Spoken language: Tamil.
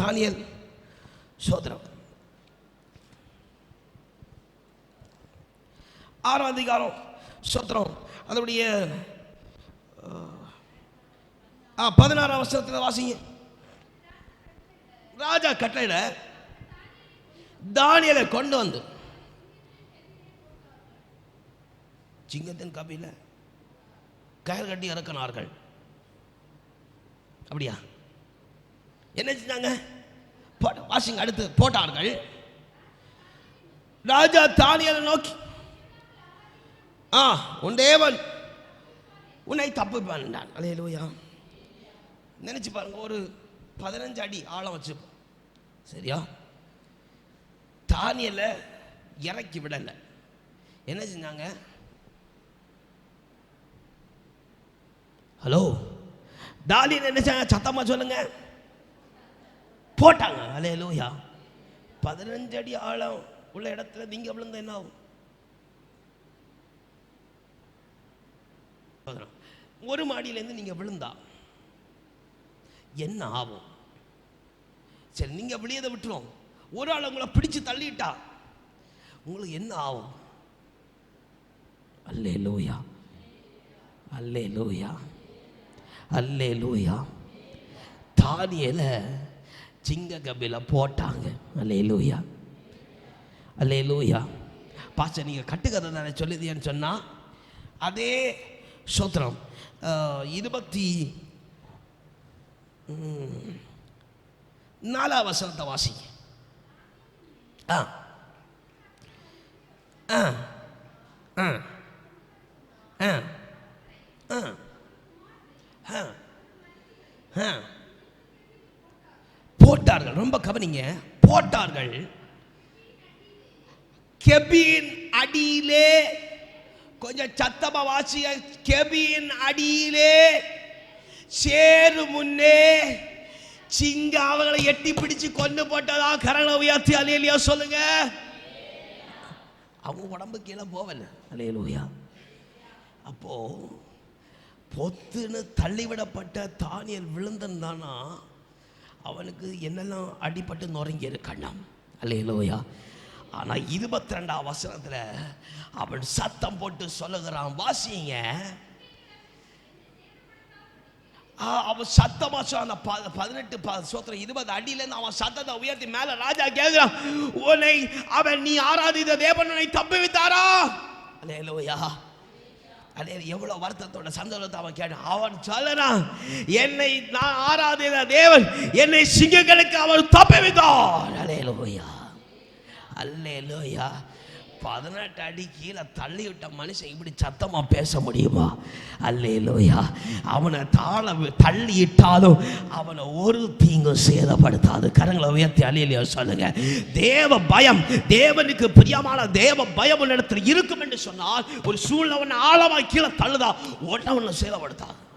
தானியல் சோதரம் ஆறாம் அதிகாரம் சோத்திரம் அதனுடைய ஆ பதினாறாம் வருஷத்தில் வாசிங்க. ராஜா கட்டளையிட தானியலை கொண்டு வந்து சிங்கத்தின் கபில கயிறு கட்டி இறக்கினார்கள். அப்படியா? என்ன செஞ்சாங்க? போட்ட வாசிங்க அடுத்து போட்டார்கள். ராஜா தானியலை நோக்கி ஆ உன் தேவன் உன்னை தப்பு பண்ணான் அலே லூயா நினச்சி பாருங்க ஒரு பதினஞ்சு அடி ஆழம் வச்சுப்போம் சரியா? தானியல இறக்கி விடலை. என்ன செஞ்சாங்க? ஹலோ தானியல் என்ன செஞ்சாங்க? சத்தமாக சொல்லுங்கள் போட்டாங்க. அலையலூயா பதினஞ்சு அடி ஆழம் உள்ள இடத்துல நீங்க விழுந்த என்ன ஆகும்? ஒரு மாடியிலேருந்து நீங்க விழுந்தா என்ன ஆகும்? சரி நீங்க விழியதை விட்டுரும். ஒரு ஆள் உங்களை பிடிச்சு தள்ளிட்டா உங்களுக்கு என்ன ஆகும்? அல்லே லூயா அல்லே லூயா அல்லே லூயா தானியலை சிங்க கபில போட்டாங்க. அல்லே லூயா அல்லே லூயா பாச்ச நீங்கள் கட்டுக்கதை தானே சொல்லுதியன்னு சொன்னால் அதே சோத்திரம் இருபத்தி நாலாம் வசனத்தை வாசிங்க. ஆ ஆ ஆ ஆ ஆ ஆ ஆ போட்டார்கள். ரொம்ப கவனிங்க. போட்டார்கள். கெபின் அடியிலே கொஞ்சம் சத்தமா வாசிய கெபின் அடியிலே சேரு முன்னே சிங்க அவங்களை எட்டி பிடிச்சு கொண்டு போட்டதா? கரங்களை உயர்த்தி அலையிலையா சொல்லுங்க. அவங்க உடம்பு கீழே போவல. அலையலுயா அப்போ பொத்துன்னு தள்ளிவிடப்பட்ட தானியல் விழுந்தன் தானா அவனுக்கு என்னெல்லாம் அடிபட்டு நுறங்கி இருக்காண்டாம் அல்லையிலோயா ஆனால் இருபத்தி ரெண்டாம் வசனத்தில் அவன் சத்தம் போட்டு சொல்லுகிறான் வாசிங்க. அவன் சத்தமா சொன்ன பதினெட்டு சோத்திரம் இருபது அடியிலேருந்து அவன் சத்தத்தை உயர்த்தி மேல ராஜா கேட்கிறான் உன்னை அவன் நீ ஆராதித்த தேவன் உன்னை தப்புவித்தாரா? அல்லையிலோயா அடே எவ்வளவு வருத்தத்தோட சந்தோஷத்தை அவன் கேட்டான் அவன் சொல்லறான் என்னை நான் ஆராதித்த தேவன் என்னை சிங்கங்களுக்கு அவன் தப்புவித்தார் அல்லேலூயா அல்லேலூயா பதினெட்டு அடி கீழே தள்ளி விட்ட மனுஷன் இப்படி சத்தமாக பேச முடியுமா? அல்லையிலோயா அவனை தாழ தள்ளி இட்டாலும் அவனை ஒரு தீங்கும் சேதப்படுத்தாது. கரங்களை உயர்த்தி அல்லையிலையோ சொல்லுங்க. தேவ பயம் தேவனுக்கு பிரியமான தேவ பயம் இடத்துல இருக்கும் என்று சொன்னால் ஒரு சூழ்நிலை ஆழமாக கீழே தள்ளுதா உடனே அவனை சேதப்படுத்தாது.